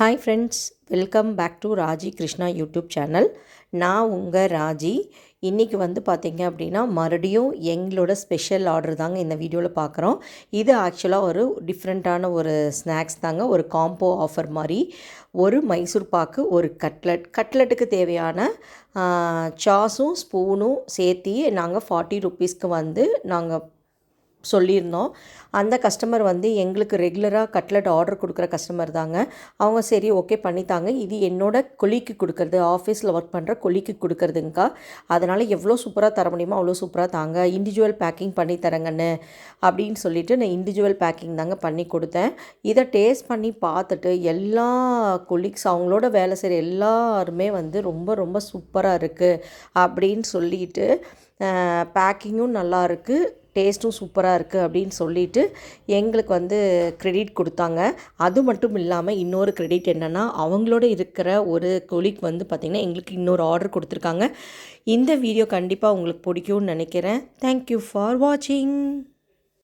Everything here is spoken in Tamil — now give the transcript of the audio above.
Hi friends welcome back to Raji Krishna YouTube channel நான் உங்கள் ராஜி. இன்றைக்கி வந்து பார்த்திங்க அப்படின்னா மறுபடியும் எங்களோட ஸ்பெஷல் ஆர்டர் தாங்க இந்த வீடியோவில் பார்க்குறோம் இது ஆக்சுவலாக ஒரு டிஃப்ரெண்ட்டான ஒரு ஸ்நாக்ஸ் தாங்க ஒரு காம்போ ஆஃபர் மாதிரி. ஒரு மைசூர் பாக்கு ஒரு கட்லட் கட்லட்டுக்கு தேவையான சாஸும் ஸ்பூனும் சேர்த்தி நாங்கள் ஃபார்ட்டி ருப்பீஸ்க்கு வந்து நாங்கள் சொல்லியிருந்தோம். அந்த கஸ்டமர் வந்து எங்களுக்கு ரெகுலராக கட்லெட் ஆர்டர் கொடுக்குற கஸ்டமர் தாங்க. அவங்க சரி ஓகே பண்ணித்தாங்க. இது என்னோடய கொலிக்கு கொடுக்குறது ஆஃபீஸில் ஒர்க் பண்ணுற கொலிக்கு கொடுக்குறதுங்கக்கா அதனால் எவ்வளோ சூப்பராக தர முடியுமோ அவ்வளோ சூப்பராக தாங்க. இண்டிவிஜுவல் பேக்கிங் பண்ணி தரங்கன்னு அப்படின்னு சொல்லிட்டு நான் இண்டிவிஜுவல் பேக்கிங் தாங்க பண்ணி கொடுத்தேன். இதை டேஸ்ட் பண்ணி பார்த்துட்டு எல்லா கொலீக்ஸ் அவங்களோட வேலை செய்கிற எல்லாருமே வந்து ரொம்ப ரொம்ப சூப்பராக இருக்குது அப்படின்னு சொல்லிட்டு பேக்கிங்கும் நல்லா இருக்குது டேஸ்ட்டும் சூப்பராக இருக்குது அப்படின்னு சொல்லிட்டு எங்களுக்கு வந்து க்ரெடிட் கொடுத்தாங்க. அது மட்டும் இல்லாமல் இன்னொரு க்ரெடிட் என்னென்னா அவங்களோட இருக்கிற ஒரு கொலிக் வந்து பார்த்திங்கன்னா எங்களுக்கு இன்னொரு ஆர்டர் கொடுத்துருக்காங்க. இந்த வீடியோ கண்டிப்பாக உங்களுக்கு பிடிக்கும்னு நினைக்கிறேன். தேங்க்யூ ஃபார் வாட்சிங்